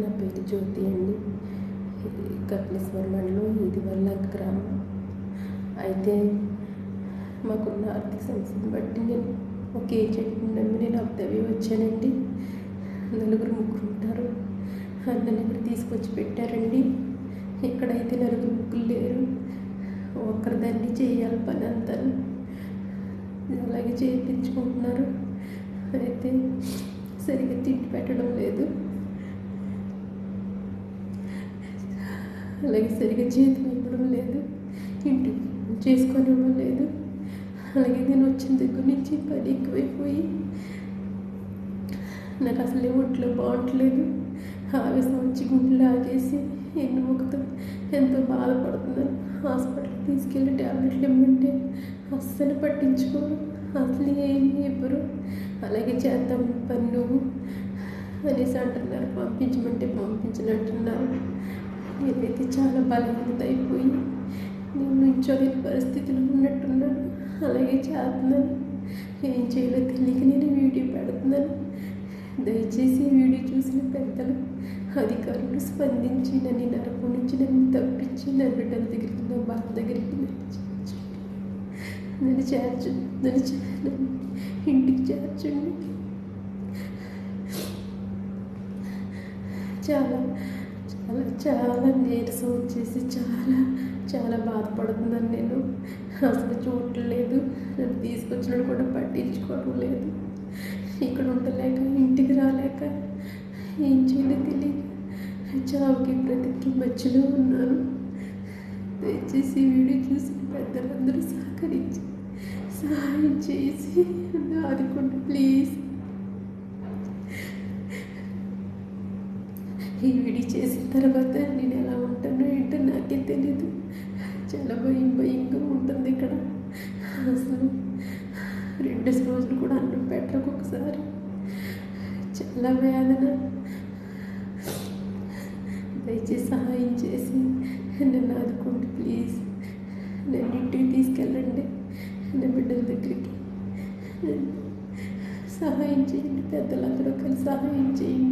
నా పేరు జ్యోతి అండి. ఇది కపిలేశ్వర మండలం ఇది వల్ల గ్రామం. అయితే మాకున్న ఆర్థిక సమస్యను బట్టి నేను ఒక ఏజెంట్ నమ్మి నేను అబ్దవి వచ్చానండి. నలుగురు ముగ్గురు ఉంటారు. అన్నని ఇక్కడ తీసుకొచ్చి పెట్టారండి. ఇక్కడైతే నలుగురు ముగ్గురు లేరు ఒక్కరి దాన్ని చేయాలి పని అంతా అలాగే చేయించుకుంటున్నారు. అయితే సరిగ్గా తిండి పెట్టడం లేదు. అలాగే సరిగ్గా జీతం ఇవ్వడం లేదు ఇంటి చేసుకొని ఇవ్వలేదు అలాగే నేను వచ్చిన దగ్గర నుంచి పని ఎక్కువైపోయి నాకు అసలే ఒంట్లో బాగుంటలేదు. ఆవేశం వచ్చి గుండె ఆగేసి ఎన్ని ముఖతో ఎంతో బాధపడుతున్నాను. హాస్పిటల్కి తీసుకెళ్ళి ట్యాబ్లెట్లు ఇవ్వమంటే అస్సలు పట్టించుకోరు అసలు ఏమి ఇవ్వరు. అలాగే చేద్దాం పని నువ్వు అనేసి అంటున్నారు. పంపించమంటే పంపించనంటున్నారు నేనైతే చాలా బలహీనత అయిపోయి నేను నుంచోలేని పరిస్థితిలో ఉన్నట్టున్నాను. అలాగే చేస్తున్నాను. ఏం చేయాలో తెలియక నేను వీడియో పెడుతున్నాను. దయచేసి వీడియో చూసిన పెద్దలు అధికారులు స్పందించి నన్ను నరపు నరకం నుంచి నన్ను తప్పించి నా బిడ్డల దగ్గరికి నా బాధ దగ్గరికి నన్ను చేర్చండి. నన్ను చేర్చు నన్ను నన్ను ఇంటికి చేర్చండి. చాలా చాలా చాలా నీరసం వచ్చేసి చాలా చాలా బాధపడుతున్నాను నేను. అసలు చూడలేదు నన్ను తీసుకొచ్చినట్టు కూడా పట్టించుకోవడం లేదు. ఇక్కడ ఉండలేక ఇంటికి రాలేక ఏం చేయలేదు తెలియక చావుకి బ్రతికి మధ్యలో ఉన్నాను. దయచేసి వీడియో చూసి పెద్దలందరూ సహకరించి సహాయం చేసి ఆదుకోండి ప్లీజ్. ఈ విడి చేసిన తర్వాత నేను ఎలా ఉంటానో ఏంటో నాకే తెలీదు. చాలా భయం భయంగా ఉంటుంది ఇక్కడ. అసలు రెండు రోజులు కూడా అన్నం పెట్టరు ఒకసారి చాలా వేదన. దయచేసి సహాయం చేసి నన్ను ఆదుకోండి ప్లీజ్. నన్ను ఇంటికి తీసుకెళ్ళండి. నా బిడ్డల దగ్గరికి. సహాయం చేయండి పెద్దలందరూ కలిసి సహాయం చేయండి.